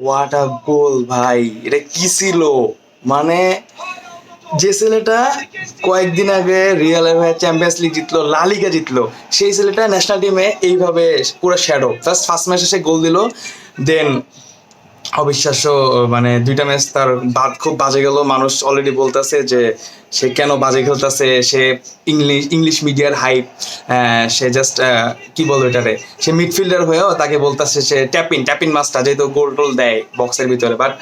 What a গোল ভাই। এটা কি ছিল? মানে যে ছেলেটা কয়েকদিন আগে রিয়াল চ্যাম্পিয়ন্স লিগ জিতলো লালিগা জিতলো, সেই ছেলেটা ন্যাশনাল টিমে এইভাবে পুরো শ্যাডো ফার্স্ট ফার্স্ট ম্যাচে সে গোল দিল দেন অবিশ্বাস্য মানে দুইটা ম্যাচ তার বাদ খুব বাজে গেল। মানুষ অলরেডি বলতেছে যে সে কেন বাজে খেলতেছে? সে ইংলিশ ইংলিশ মিডিয়ার হাইপ সে জাস্ট কি বলব এটারে? সে মিডফিল্ডার হয়েও তাকে বলতেছে সে ট্যাপিন ট্যাপিন মাস্টার যেহেতু গোল টোল দেয় বক্সের ভিতরে। বাট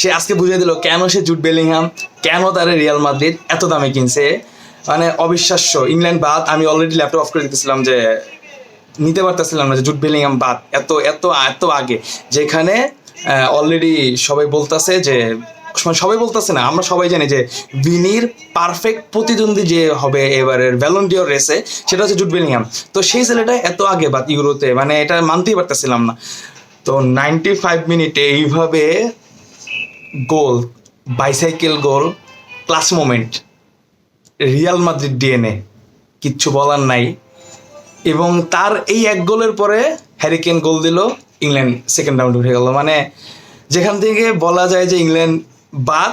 সে আজকে বুঝিয়ে দিল, কেন সে জুট বেলিংহাম? কেন তারে রিয়াল মাদ্রিদ এত দামে কিনছে? মানে অবিশ্বাস্য। ইংল্যান্ড বাদ, আমি অলরেডি ল্যাপটপ অফ করে দিতেছিলাম যে, নিতে পারতেছিলাম না যে জুট বেলিংহাম বাদ, এত এত এত আগে। যেখানে অলরেডি সবাই বলতেছে যে মানে সবাই বলতেছে না, আমরা সবাই জানি যে ভিনির পারফেক্ট প্রতিদ্বন্দ্বী যে হবে এবারের ভ্যালন্টিয়র রেসে সেটা হচ্ছে জুট বেলিংহাম তো সেই ছেলেটা এত আগে বাদ ইউরোতে মানে এটা মানতেই পারতেছিলাম না। তো নাইনটি ফাইভ মিনিটে এইভাবে goal bicycle goal class moment Real Madrid DNA কিচ্ছু বলার নাই। এবং তার এই এক গোলের পরে হ্যারিকেন গোল দিল। ইংল্যান্ড সেকেন্ড রাউন্ড উঠে গেল। মানে যেখান থেকে বলা যায় যে ইংল্যান্ড বাদ,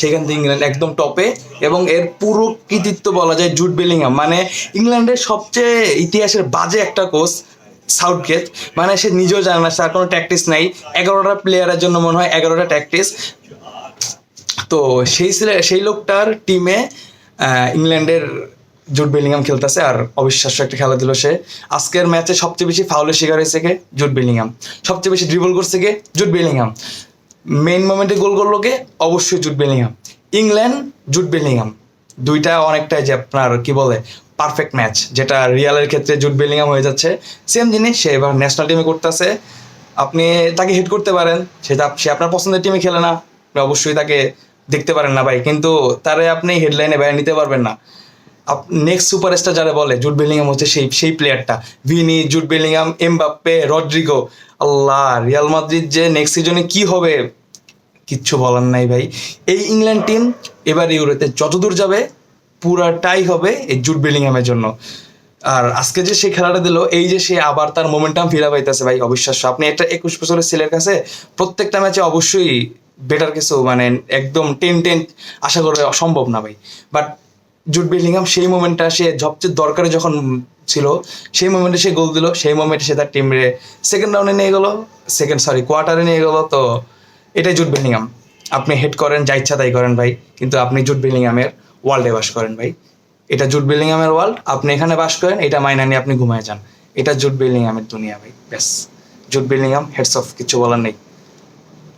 সেখান থেকে ইংল্যান্ড একদম টপে এবং এর পুরো কৃতিত্ব বলা যায় জুট বেলিংহাম। মানে ইংল্যান্ডের সবচেয়ে ইতিহাসের বাজে একটা কোচ সাউথগেট। মানে সে নিজেও জানে না, তার কোনো ট্যাকটিস নাই। এগারোটা প্লেয়ারের জন্য মনে হয় এগারোটা ট্যাকটিস তো সেই সেই লোকটার টিমে ইংল্যান্ডের জুট বেলিংহাম খেলতেছে আর অবিশ্বাস্য একটা খেলা দিল সে। আজকের ম্যাচে সবচেয়ে বেশি ফাউলের শিকার হয়েছে কে? জুট বেলিংহাম সবচেয়ে বেশি ড্রিবল করছে কে? জুট বেলিংহাম মেইন মোমেন্টে গোল করল কে? অবশ্যই Jude Bellingham England, Jude Bellingham দুইটা অনেকটাই যে আপনার কি বলে পারফেক্ট ম্যাচ যেটা রিয়ালের ক্ষেত্রে জুট বেলিংহাম হয়ে যাচ্ছে। সেম জিনিস, সে এবার ন্যাশনাল টিমে করতেছে। আপনি তাকে হিট করতে পারেন। সেটা সে আপনার পছন্দের টিমে খেলে না। অবশ্যই তাকে দেখতে পারেন না ভাই। কিন্তু তারে আপনি হেডলাইনে বাইরে নিতে পারবেন না। নেক্সট সুপারস্টার যারা বলে জুট বেলিংহাম হচ্ছে সেই সেই প্লেয়ারটা Vini Jude Bellingham Mbappe Rodrigo আল্লাহ রিয়াল মাদ্রিদ যে নেক্সট সিজনে কি হবে, কিচ্ছু বলার নাই ভাই। এই ইংল্যান্ড টিম এবার ইউরোতে যতদূর যাবে পুরাটাই হবে এই জুট বেলিংহামের জন্য। আর আজকে যে সে খেলাটা দিল, এই যে সে আবার তার মোমেন্টাম ফিরা পাইতেছে ভাই, অবিশ্বাস্য। আপনি একটা একুশ বছরের ছেলের কাছে প্রত্যেকটা ম্যাচে অবশ্যই বেটার কিছু মানে একদম টেন টেন আশা করা অসম্ভব না ভাই। বাট জুট বেলিংহাম সেই মোমেন্টটা সে সবচেয়ে দরকারে যখন ছিল, সেই মোমেন্টে সে গোল দিল, সেই মোমেন্টে সে তার টিমরে সেকেন্ড রাউন্ডে নিয়ে গেলো সেকেন্ড সরি কোয়ার্টারে নিয়ে গেলো, তো এটাই জুট বেলিংহাম আপনি হেড করেন, যা ইচ্ছা তাই করেন ভাই, কিন্তু আপনি জুট বেলিংহামের ওয়ার্ল্ডে বাস করেন ভাই। এটা জুট বেলিংহামের ওয়ার্ল্ড আপনি এখানে বাস করেন, এটা মাইনা নিয়ে আপনি ঘুমায় যান। এটা জুট বেলিংহামের দুনিয়া ভাই, ব্যাস। জুট বেলিংহাম হেডস অফ কিছু বলার নেই।